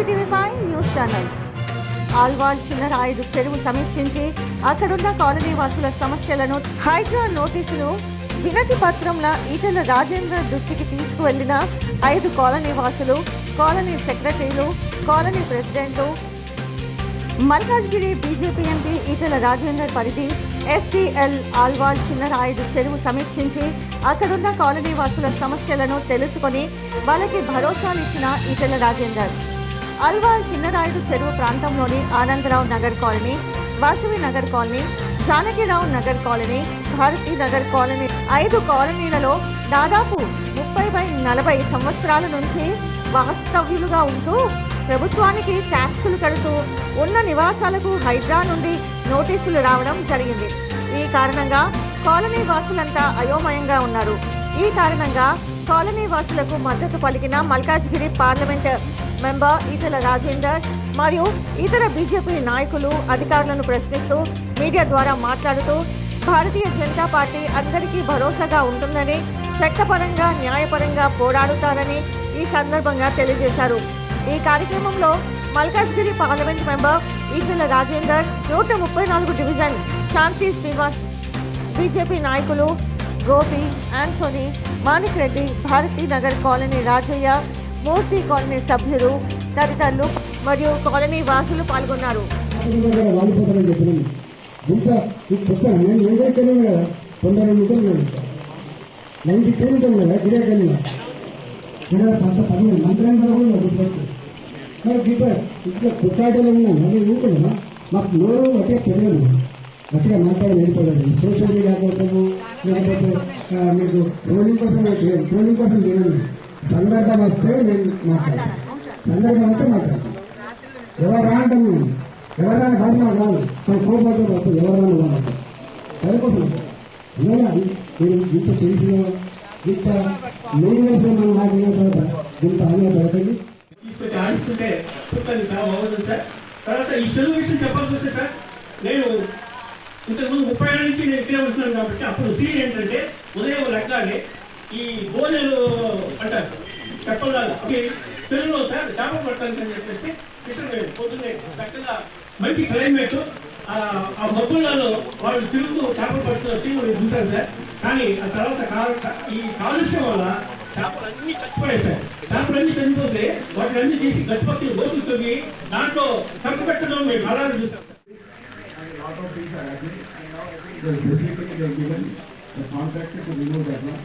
AP TV five news channel. Alwal Chinnarayudu చెరువు సమీక్షించి అక్కడున్న కాలనీ వాసుల సమస్యలను హైడ్రా నోటీసును వినతి పత్రంలో ఈటెల రాజేందర్ దృష్టికి తీసుకువెళ్ళిన ఐదు కాలనీ వాసులు కాలనీ సెక్రటరీలు కాలనీ ప్రెసిడెంట్లు మల్కాజ్గిరి బీజేపీ ఎంపీ ఈటెల రాజేందర్ పరిధి ఎస్టీఎల్ ఆల్వాల్ చిన్నరాయుడు చెరువు సమీక్షించి అక్కడున్న కాలనీ వాసుల సమస్యలను తెలుసుకొని వాళ్ళకి భరోసానిచ్చిన ఈటెల రాజేందర్. అల్వాల్ చిన్నరాయుడు చెరువు ప్రాంతంలోని Anandarao Nagar colony Vasavi Nagar colony Janakirao Nagar colony Bharathi Nagar colony ఐదు కాలనీలలో దాదాపు ముప్పై బై నలభై సంవత్సరాల నుంచి వాస్తవ్యులుగా ఉంటూ ప్రభుత్వానికి ట్యాక్సులు కడుతూ ఉన్న నివాసాలకు హైడ్రా నుండి నోటీసులు రావడం జరిగింది. ఈ కారణంగా కాలనీ వాసులంతా అయోమయంగా ఉన్నారు. ఈ కారణంగా కాలనీ వాసులకు మద్దతు పలికిన మల్కాజ్గిరి పార్లమెంట్ మెంబర్ ఈటెల రాజేందర్ మరియు ఇతర బీజేపీ నాయకులు అధికారులను ప్రశ్నిస్తూ మీడియా ద్వారా మాట్లాడుతూ భారతీయ జనతా పార్టీ అందరికీ భరోసాగా ఉంటుందని చట్టపరంగా న్యాయపరంగా పోరాడుతారని ఈ సందర్భంగా తెలియజేశారు. ఈ కార్యక్రమంలో మల్కాజ్గిరి పార్లమెంట్ మెంబర్ ఈటెల రాజేందర్ నూట ముప్పై నాలుగు డివిజన్ శాంతి శ్రీనివాస్ బీజేపీ నాయకులు Gopi Antony Manik Reddy Bharathi Nagar colony Rajaiah Murthy colony సభ్యులు తదితరులు మరియు కాలనీ వాసులు పాల్గొన్నారు వాడిపోతారని ఇంకా నేను కదా నైన్టీ టూ కదా గిరాక్ వెళ్ళిన గిరాక్ పదిహేను మంత్రాంగంలో కూడా మరి ఇట్లా ఊరుకున్నా మాకు నోరు ఒకే పెరగదు అట్లా మాట్లాడి వెళ్ళిపోలేదు సోషల్ మీడియా కోసము లేకపోతే మీకు ట్రోలింగ్ కోసం ట్రోలింగ్ కోసం నేను సందర్భం వస్తే నేను మాట్లాడతాను. సందర్భం వస్తే మాట్లాడతాను. ఎవరు అంటాం నేను. ఎవరైనా కాదు. రాదు తన కోపంతో వస్తే ఎవరైనా వాళ్ళు సరిపోతుంది. ఇవాళ మీరు ఇంత తెలిసిన ఇంత మూడు వేసిన మనం ఆడిన తర్వాత ఇంత ఆడిన పడకండి ఆడిస్తుంటే బాగుంది సార్ తర్వాత ఈ చెరువు విషయం చెప్పాల్సి వస్తే సార్ నేను ఇంతకుముందు ముప్పై ఏళ్ళ నుంచి నేను ఇక్కడే ఉంటున్నాను కాబట్టి అప్పుడు సీన్ ఏంటంటే ఉదయం లెక్కనే ఈ గోనెలు అంటారు చెప్పలాగా అవి తెలుగులో సార్ చేప పట్టడానికి అని చెప్పేసి ఫిషర్మెన్ పొద్దున్నే చక్కగా మంచి క్లైమేట్ ఆ మబ్బులలో వాళ్ళు తిరుగుతూ చేప పట్టుకుని వచ్చి మనం చూశారు సార్. కానీ ఆ తర్వాత కా- ఈ కాలుష్యం వల్ల చేపలన్నీ చచ్చిపోయాయి సార్. చేపలన్నీ చనిపోతే వాటిని తీసి గచ్చిపత్తి లోతులు తవ్వి దాంట్లో కట్టు పెట్టడం మేము అలాగే చూసాం the facility they given the contractor to remove that one.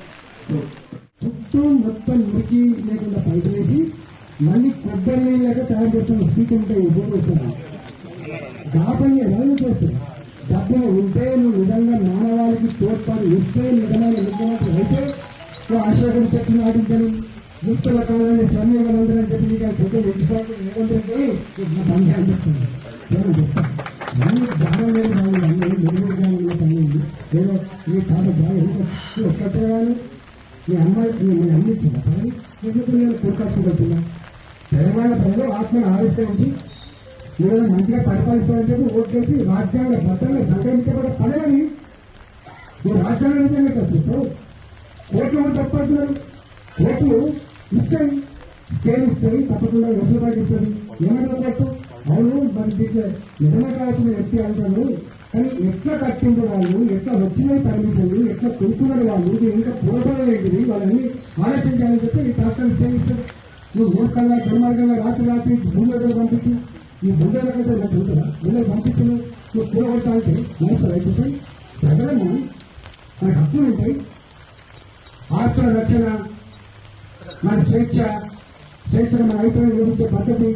చుట్టూ మొత్తం మురికి లేకుండా పైపు వేసి మళ్ళీ కొబ్బరి నీళ్ళగా తయారు చేస్తున్న స్పీక్ ఉంటే ఉపయోగిస్తున్నాను దాపని ఎవరు చేస్తారు? డబ్బులు ఉంటే నువ్వు నిజంగా మానవాళికి తోడ్పాటు ఇస్తే నిజమైన ముఖ్యమంత్రి అయితే నువ్వు అశోకుడు చెప్పిన నాటించను ముక్తుల కావాలని స్వామి అని చెప్పి నీకు ఫోటో ఎంచుకోవాలి ఏమంటే నా పని అని నేను చెప్తాను. నేను జ్ఞానం లేదు బాగుంది అన్నీ మెరుగు జ్ఞానంలో పని ఏదో ఈ కాదు బాగా ఎంత? కానీ మీ అమ్మాయి నేను అన్ని ఇచ్చిందా పని ఎందుకు నేను కొడుకొచ్చుకుంటున్నా తెలంగాణ ప్రజలు ఆత్మను ఆవిష్కరించి మీరు మంచిగా పరిపాలిస్తారని చెప్పి ఓట్లేసి రాజ్యాంగ భద్రంగా సంక్రమించబడే పదవిని నువ్వు రాజ్యాంగ నిజంగా చెప్పు కోర్టులు కూడా తప్పడుతున్నారు కోర్టులు ఇస్తాయి. స్టేలు ఇస్తాయి. తప్పకుండా వెసులుబాటు ఇస్తుంది ఏమంటారు కోర్టు అవును మరి దీంట్లో నిజంగా కావాల్సిన వ్యక్తి అంటారు. కానీ ఎట్లా కట్టింది వాళ్ళు? ఎట్లా వచ్చినాయి పర్మిషన్లు ఎట్లా కొనుక్కున్నారు వాళ్ళు? నేను ఇంకా పూర్వపడలేదు వాళ్ళని ఆలోచించాలని చెప్పి ఈ ట్రాక్టర్ సేవిస్తారు. నువ్వు మూర్ఖంగా దుర్మార్గంగా రాత్రి రాత్రి భూమిలో పంపించి. ఈ బుండెల కంటే నాకు తెలుసురా బుండెలు పంపించను నువ్వు కూడగొడతా అంటే మనసు రైతుపై ప్రజలను మన హక్కులు ఉంటాయి. ఆత్మ రక్షణ మన స్వేచ్ఛ స్వేచ్ఛను మన రైతులను నిర్మించే పద్ధతి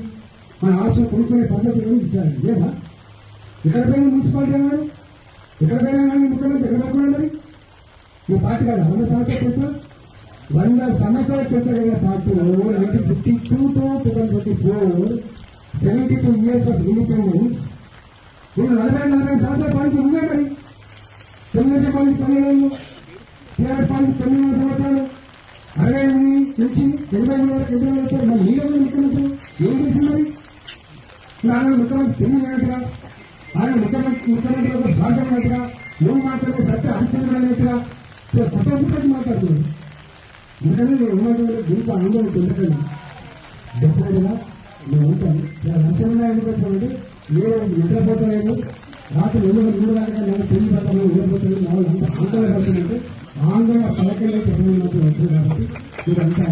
మన ఆస్తులు కొనుక్కునే పద్ధతి వివరించాలి. లేదా ఎక్కడ పోయిన మున్సిపాలిటీ అన్నాడు ఎక్కడ పోయినా ముఖ్యమంత్రి ఎక్కడ పడుకున్నాడు మరి పార్టీ కాదు వంద సంవత్సరాల చరిత్ర. వంద సంవత్సరాల చరిత్ర కలిగిన పార్టీలో nineteen fifty two to two thousand twenty four seventy two years of independence. నేను నలభై నలభై సంవత్సరాల పాలించి ఉందే మరి? తెలుగుదేశం పాలించి పన్నెండు టీఆర్ఎస్ పాలించి తొమ్మిది సంవత్సరాలు. అరవై ఎనిమిది నుంచి ఎనభై ఎనిమిది వరకు ఎనభై మూడు వచ్చారు మరి రోజు ముఖ్యమంత్రి ఏం చేసింది మరి? నాలుగు ముఖ్యమంత్రి తెలియనట్టుగా ఆయన ముఖ్యమంత్రి ముఖ్యమంత్రి ఒక అయినట్టుగా నువ్వు మాట్లాడే సత్య హరిచంద్రుడైనట్టుగా కొత్త ముఖ్యమంత్రి మాట్లాడుతున్నాడు. ఎందుకంటే నేను ఏమంటున్నాను దీంట్లో ఆందోళన చెందకండి డెఫినెట్గా నేను ఉంటాను. ఇలా లక్ష్యంగా ఎందుకంటే మీరు నిద్రపోతాయేమో రాత్రి రెండు మూడు గంటల నేను పెళ్ళి పడతాను నిద్రపోతుంది నాలుగు అంత ఆందోళన పడుతుందంటే ఆందోళన పడకల్లో చెప్పినట్టు వచ్చింది కాబట్టి మీరంతా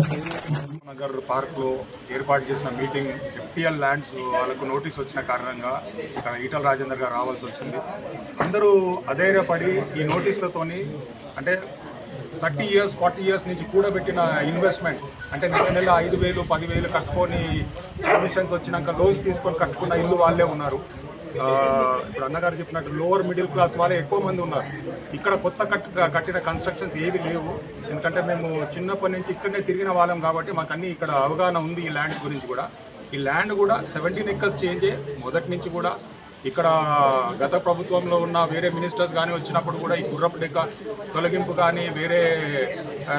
నగర్ పార్క్లో ఏర్పాటు చేసిన మీటింగ్ ఎఫ్టీఎల్ ల్యాండ్స్ వాళ్ళకు నోటీస్ వచ్చిన కారణంగా ఇక్కడ ఈటల రాజేందర్ గారు రావాల్సి వచ్చింది. అందరూ అధైర్యపడి ఈ నోటీసులతోని అంటే థర్టీ ఇయర్స్ ఫార్టీ ఇయర్స్ నుంచి కూడబెట్టిన ఇన్వెస్ట్మెంట్ అంటే నెల నెల ఐదు వేలు పదివేలు కట్టుకొని కమిషన్స్ వచ్చినాక లోన్స్ తీసుకొని కట్టుకున్న ఇల్లు వాళ్ళే ఉన్నారు. ఇప్పుడు అన్నగారు చెప్పినట్టు లోవర్ మిడిల్ క్లాస్ వాళ్ళే ఎక్కువ మంది ఉన్నారు. ఇక్కడ కొత్త కట్ కట్టిన కన్స్ట్రక్షన్స్ ఏవి లేవు. ఎందుకంటే మేము చిన్నప్పటి నుంచి ఇక్కడనే తిరిగిన వాళ్ళం కాబట్టి మాకు అన్ని ఇక్కడ అవగాహన ఉంది ఈ ల్యాండ్ గురించి కూడా. ఈ ల్యాండ్ కూడా సెవెంటీన్ ఎక్కర్స్ చేంజ్ మొదటి నుంచి కూడా ఇక్కడ గత ప్రభుత్వంలో ఉన్న వేరే మినిస్టర్స్ కానీ వచ్చినప్పుడు కూడా ఈ గుర్రపు డెక్క తొలగింపు కానీ వేరే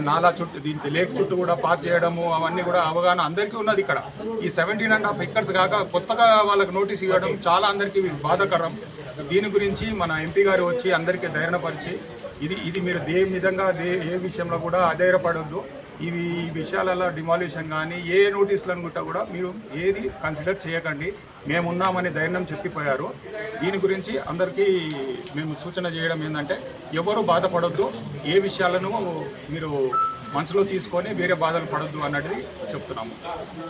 నాలా చుట్టూ దీనికి లేక్ చుట్టూ కూడా పార్క్ చేయడము అవన్నీ కూడా అవగాహన అందరికీ ఉన్నది ఇక్కడ. ఈ సెవెంటీన్ అండ్ హాఫ్ ఎక్కర్స్ కాక కొత్తగా వాళ్ళకి నోటీస్ ఇవ్వడం చాలా అందరికీ బాధకరం. దీని గురించి మన ఎంపీ గారు వచ్చి అందరికీ ధైర్యపరిచి ఇది ఇది మీరు దే విధంగా దే- ఏ విషయంలో కూడా అధైర్యపడొద్దు. ఇవి ఈ విషయాలలో డిమాల్యూషన్ కానీ ఏ నోటీసులు అనుకుంటా కూడా మీరు ఏది కన్సిడర్ చేయకండి. మేము ఉన్నామని ధైర్యం చెప్పిపోయారు. దీని గురించి అందరికీ మేము సూచన చేయడం ఏంటంటే ఎవరు బాధపడొద్దు. ఏ విషయాలను మీరు మనసులో తీసుకొని వేరే బాధలు పడొద్దు అన్నది చెప్తున్నాము.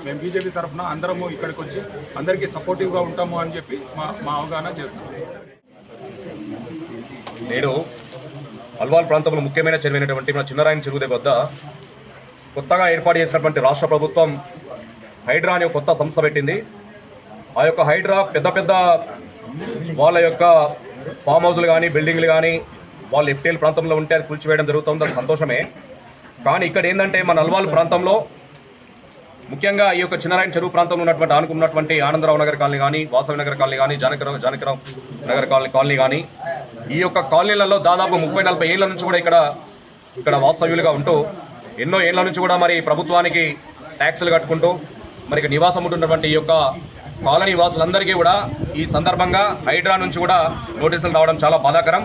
మేము బీజేపీ తరఫున అందరము ఇక్కడికి వచ్చి అందరికీ సపోర్టివ్గా ఉంటాము అని చెప్పి మా మా అవగాహన చేస్తున్నాం. నేను అల్వాల్ ప్రాంతంలో ముఖ్యమైన చెరువైనటువంటి మన చిన్నరాయన చెరువు దగ్గర వద్ద కొత్తగా ఏర్పాటు చేసినటువంటి రాష్ట్ర ప్రభుత్వం హైడ్రా అనే ఒక కొత్త సంస్థ పెట్టింది. ఆ యొక్క హైడ్రా పెద్ద పెద్ద వాళ్ళ యొక్క ఫామ్ హౌస్లు కానీ బిల్డింగ్లు కానీ వాళ్ళు ఎఫ్టీఎల్ ప్రాంతంలో ఉంటే అది కూల్చివేయడం జరుగుతుంది. అది సంతోషమే. కానీ ఇక్కడ ఏంటంటే మన అల్వాల్ ప్రాంతంలో ముఖ్యంగా ఈ యొక్క చిన్నరాయణ చెరువు ప్రాంతంలో ఉన్నటువంటి ఆనుకున్నటువంటి ఆనందరావు నగర్ కాలనీ కానీ వాసవి నగర్ కాలనీ కానీ జానకరావు జానకరావు నగర్ కాలనీ కాలనీ కానీ ఈ యొక్క కాలనీలలో దాదాపు ముప్పై నలభై ఏళ్ళ నుంచి కూడా ఇక్కడ ఇక్కడ వాస్తవ్యులుగా ఉంటూ ఎన్నో ఏళ్ళ నుంచి కూడా మరి ప్రభుత్వానికి ట్యాక్సులు కట్టుకుంటూ మరి నివాసం ఉంటున్నటువంటి ఈ యొక్క కాలనీ వాసులందరికీ కూడా ఈ సందర్భంగా హైడ్రా నుంచి కూడా నోటీసులు రావడం చాలా బాధాకరం.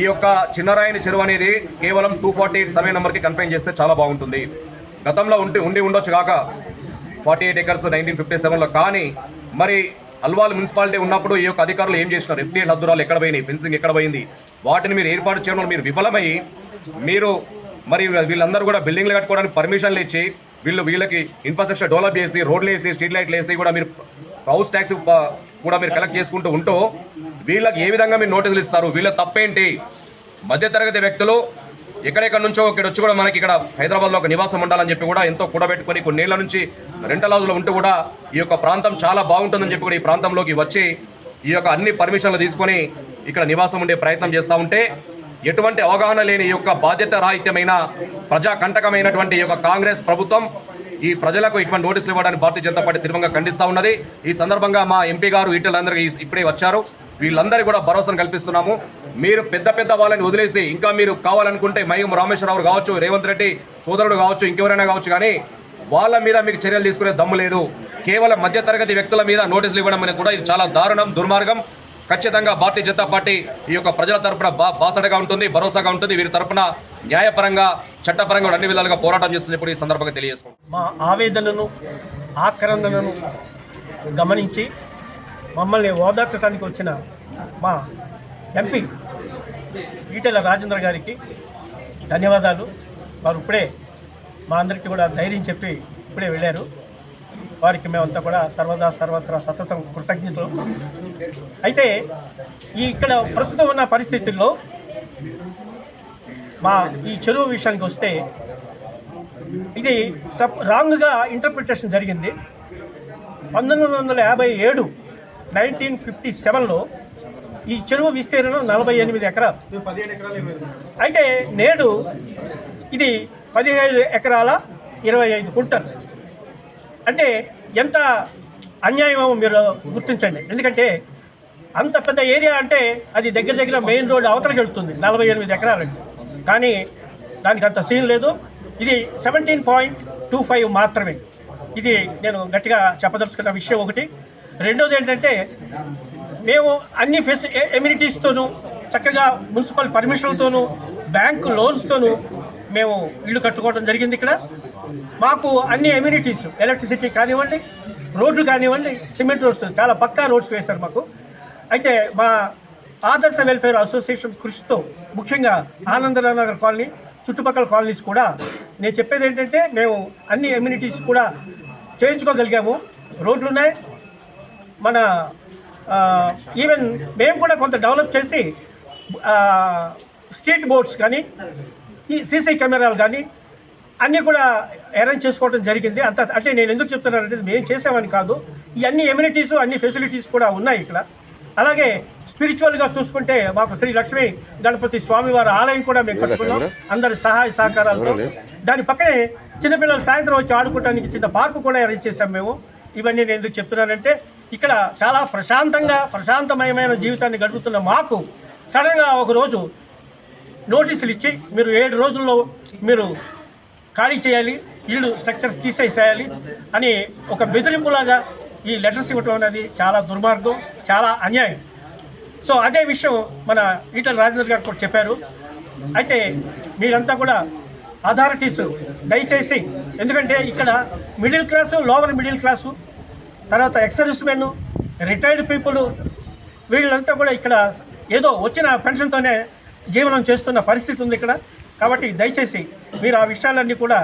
ఈ యొక్క చిన్నరాయని చెరువు అనేది కేవలం టూ ఫార్టీ ఎయిట్ సర్వే నెంబర్కి కన్ఫైన్ చేస్తే చాలా బాగుంటుంది. గతంలో ఉండి ఉండి ఉండొచ్చు కాక forty eight acres nineteen fifty సెవెన్లో కానీ మరి అల్వాల్ మున్సిపాలిటీ ఉన్నప్పుడు ఈ యొక్క అధికారులు ఏం చేసినారు? ఎఫ్టీఎల్ హద్దురాలు ఎక్కడ పోయినాయి? ఫెన్సింగ్ ఎక్కడ పోయింది? వాటిని మీరు ఏర్పాటు చేయడంలో మీరు విఫలమై మీరు మరి వీళ్ళందరూ కూడా బిల్డింగ్లు కట్టుకోవడానికి పర్మిషన్లు ఇచ్చి వీళ్ళు వీళ్ళకి ఇన్ఫ్రాస్ట్రక్చర్ డెవలప్ చేసి రోడ్లు వేసి స్ట్రీట్ లైట్లు వేసి కూడా మీరు హౌస్ ట్యాక్స్ కూడా మీరు కలెక్ట్ చేసుకుంటూ ఉంటూ వీళ్ళకి ఏ విధంగా మీరు నోటీసులు ఇస్తారు? వీళ్ళ తప్పేంటి? మధ్యతరగతి వ్యక్తులు ఎక్కడెక్కడ నుంచో ఇక్కడ వచ్చి కూడా మనకి ఇక్కడ హైదరాబాద్లో ఒక నివాసం ఉండాలని చెప్పి కూడా ఎంతో కూడబెట్టుకొని కొన్నేళ్ళ నుంచి రెంటల్ హౌస్లో ఉంటూ కూడా ఈ యొక్క ప్రాంతం చాలా బాగుంటుందని చెప్పి కూడా ఈ ప్రాంతంలోకి వచ్చి ఈ యొక్క అన్ని పర్మిషన్లు తీసుకొని ఇక్కడ నివాసం ఉండే ప్రయత్నం చేస్తూ ఉంటే ఎటువంటి అవగాహన లేని ఈ యొక్క బాధ్యత రాహిత్యమైన ప్రజాకంటకమైనటువంటి ఈ యొక్క కాంగ్రెస్ ప్రభుత్వం ఈ ప్రజలకు ఇటువంటి నోటీసులు ఇవ్వడానికి భారతీయ జనతా పార్టీ తీవ్రంగా ఖండిస్తూ ఉన్నది. ఈ సందర్భంగా మా ఎంపీ గారు ఈటలందరికీ ఇప్పుడే వచ్చారు. వీళ్ళందరికీ కూడా భరోసాను కల్పిస్తున్నాము. మీరు పెద్ద పెద్ద వాళ్ళని వదిలేసి ఇంకా మీరు కావాలనుకుంటే మయం రామేశ్వరరావు కావచ్చు రేవంత్ రెడ్డి సోదరుడు కావచ్చు ఇంకెవరైనా కావచ్చు కానీ వాళ్ళ మీద మీకు చర్యలు తీసుకునే దమ్ము లేదు. కేవలం మధ్యతరగతి వ్యక్తుల మీద నోటీసులు ఇవ్వడం అనేది కూడా ఇది చాలా దారుణం దుర్మార్గం. ఖచ్చితంగా భారతీయ జనతా పార్టీ ఈ యొక్క ప్రజల తరపున బా బాసడగా ఉంటుంది భరోసాగా ఉంటుంది. వీరి తరపున న్యాయపరంగా చట్టపరంగా అన్ని విధాలుగా పోరాటం చేస్తున్నప్పుడు ఈ సందర్భంగా తెలియజేసుకుంటాం మా ఆవేదనను ఆక్రందనను గమనించి మమ్మల్ని ఓదార్చడానికి వచ్చిన మా ఎంపీ ఈటెల రాజేంద్ర గారికి ధన్యవాదాలు. వారు ఇప్పుడే మా అందరికీ కూడా ధైర్యం చెప్పి ఇప్పుడే వెళ్ళారు. వారికి మేమంతా కూడా సర్వదా సర్వత్రా సతతం కృతజ్ఞతలు. అయితే ఈ ఇక్కడ ప్రస్తుతం ఉన్న పరిస్థితుల్లో మా ఈ చెరువు విషయానికి వస్తే ఇది రాంగ్గా ఇంటర్ప్రిటేషన్ జరిగింది. పంతొమ్మిది వందల యాభై ఏడు నైన్టీన్ ఫిఫ్టీ సెవెన్లో ఈ చెరువు విస్తీర్ణం నలభై ఎనిమిది ఎకరాలు. అయితే నేడు ఇది పదిహేడు ఎకరాల ఇరవై ఐదు కుంటలు అంటే ఎంత అన్యాయమో మీరు గుర్తించండి. ఎందుకంటే అంత పెద్ద ఏరియా అంటే అది దగ్గర దగ్గర మెయిన్ రోడ్ అవతలకి వెళుతుంది నలభై ఎనిమిది ఎకరాలండి. కానీ దానికి అంత సీన్ లేదు. ఇది సెవెంటీన్ పాయింట్ టూ ఫైవ్ మాత్రమే. ఇది నేను గట్టిగా చెప్పదలుచుకున్న విషయం ఒకటి. రెండోది ఏంటంటే మేము అన్ని ఫెసి ఎమ్యూనిటీస్తోనూ చక్కగా మున్సిపల్ పర్మిషన్లతోనూ బ్యాంకు లోన్స్తోనూ మేము ఇల్లు కట్టుకోవడం జరిగింది ఇక్కడ. మాకు అన్ని ఎమ్యూనిటీస్ ఎలక్ట్రిసిటీ కానివ్వండి రోడ్లు కానివ్వండి సిమెంట్ రోడ్స్ చాలా పక్కా రోడ్స్ వేశారు మాకు. అయితే మా ఆదర్శ వెల్ఫేర్ అసోసియేషన్ కృషితో ముఖ్యంగా ఆనందరావు నగర్ కాలనీ చుట్టుపక్కల కాలనీస్ కూడా నేను చెప్పేది ఏంటంటే మేము అన్ని ఎమ్యూనిటీస్ కూడా చేయించుకోగలిగాము. రోడ్లు ఉన్నాయి. మన ఈవెన్ మేము కూడా కొంత డెవలప్ చేసి స్ట్రీట్ బోర్డ్స్ కానీ ఈ సీసీ కెమెరాలు కానీ అన్నీ కూడా అరేంజ్ చేసుకోవడం జరిగింది. అంత అంటే నేను ఎందుకు చెప్తున్నానంటే మేము చేసామని కాదు. ఈ అన్ని ఎమ్యూనిటీస్ అన్ని ఫెసిలిటీస్ కూడా ఉన్నాయి ఇక్కడ. అలాగే స్పిరిచువల్గా చూసుకుంటే మాకు శ్రీ లక్ష్మీ గణపతి స్వామివారి ఆలయం కూడా మేము కట్టుకున్నాం. అందరి సహాయ సహకారాలతో. దాని పక్కనే చిన్నపిల్లలు సాయంత్రం వచ్చి ఆడుకోవడానికి చిన్న పార్కు కూడా అరేంజ్ చేశాం మేము. ఇవన్నీ నేను ఎందుకు చెప్తున్నానంటే ఇక్కడ చాలా ప్రశాంతంగా ప్రశాంతమయమైన జీవితాన్ని గడుపుతున్న మాకు సడన్గా ఒకరోజు నోటీసులు ఇచ్చి మీరు ఏడు రోజుల్లో మీరు ఖాళీ చేయాలి ఇల్లు స్ట్రక్చర్స్ తీసేసేయాలి అని ఒక బెదిరింపులాగా ఈ లెటర్స్ ఇవ్వటం అనేది చాలా దుర్మార్గం చాలా అన్యాయం. సో అదే విషయం మన ఈటల రాజేంద్ర గారు కూడా చెప్పారు. అయితే మీరంతా కూడా అథారిటీస్ దయచేసి ఎందుకంటే ఇక్కడ middle class lower middle class తర్వాత ఎక్సర్విస్ మెన్ రిటైర్డ్ పీపుల్ వీళ్ళంతా కూడా ఇక్కడ ఏదో వచ్చిన పెన్షన్తోనే జీవనం చేస్తున్న పరిస్థితి ఉంది ఇక్కడ. కాబట్టి దయచేసి మీరు ఆ విషయాలన్నీ కూడా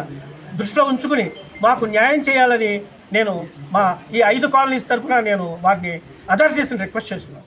దృష్టిలో ఉంచుకుని మాకు న్యాయం చేయాలని నేను మా ఈ ఐదు కాలనీస్ తరఫున నేను వారిని అథారిటీస్ని రిక్వెస్ట్ చేస్తున్నాను.